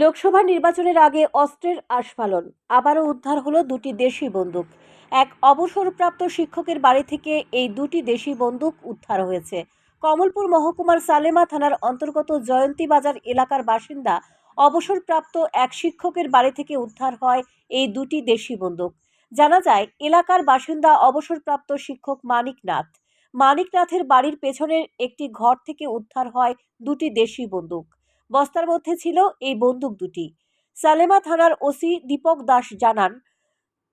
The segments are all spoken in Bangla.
লোকসভা নির্বাচনের আগে অস্ত্রের আস্ফালন, আবারও উদ্ধার হলো দুটি দেশি বন্দুক। এক অবসরপ্রাপ্ত শিক্ষকের বাড়ি থেকে এই দুটি দেশি বন্দুক উদ্ধার হয়েছে। কমলপুর মহকুমার সালেমা থানার অন্তর্গত জয়ন্তী বাজার এলাকার বাসিন্দা অবসরপ্রাপ্ত এক শিক্ষকের বাড়ি থেকে উদ্ধার হয় এই দুটি দেশি বন্দুক। জানা যায়, এলাকার বাসিন্দা অবসরপ্রাপ্ত শিক্ষক মানিক নাথ। মানিক নাথের বাড়ির পেছনের একটি ঘর থেকে উদ্ধার হয় দুটি দেশি বন্দুক। বস্তার মধ্যে ছিল এই বন্দুক দুটি। সালেমা থানার ওসি দীপক দাস জানান,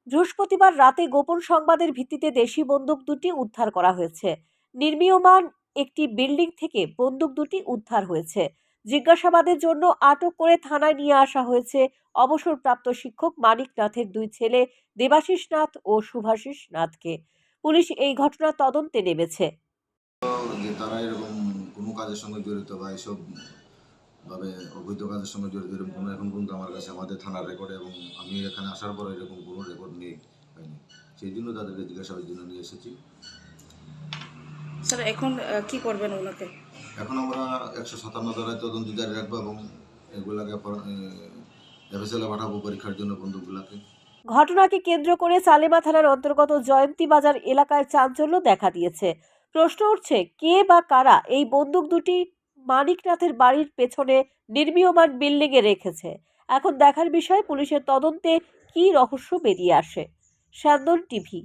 বৃহস্পতিবার রাতে গোপন সংবাদের ভিত্তিতে দেশি বন্দুক দুটি উদ্ধার করা হয়েছে। নির্মীয়মান একটি বিল্ডিং থেকে বন্দুক দুটি উদ্ধার হয়েছে। জিজ্ঞাসাবাদের জন্য আটক করে থানায় নিয়ে আসা হয়েছে অবসরপ্রাপ্ত শিক্ষক মানিক নাথের দুই ছেলে দেবাশিস নাথ ও শুভাশিস নাথকে। পুলিশ এই ঘটনা তদন্তে নেমেছে। তারা এরকম কোনো কাজের সঙ্গে জড়িত বা এইসব ভাবে অবৈধ কাজের সঙ্গে জড়িত এরকম কোনো এখন পর্যন্ত আমার কাছে আমাদের থানার রেকর্ড এবং আমি এখানে আসার পর এরকম কোনো রেকর্ড নেই হয়নি। সেই জন্য তাদেরকে জিজ্ঞাসাবাদের জন্য নিয়ে এসেছি। স্যার এখন কি করবেন ওনাকে? এখন আমরা একশো সাতান্ন ধারায় তদন্ত জারি রাখব এবং এগুলাকে এফএসএলে পাঠাবো পরীক্ষার জন্য বন্ধুগুলাকে ঘটনাকে কেন্দ্র করে সালেমা থানার অন্তর্গত জয়ন্তী বাজার এলাকায় চাঞ্চল্য দেখা দিয়েছে। প্রশ্ন উঠছে কে বা কারা এই বন্দুক দুটি মানিকনাথের বাড়ির পেছনে নির্মীয়মান বিল্ডিংয়ে রেখেছে। এখন দেখার বিষয়, পুলিশের তদন্তে কী রহস্য বেরিয়ে আসে? স্যান্দন টিভি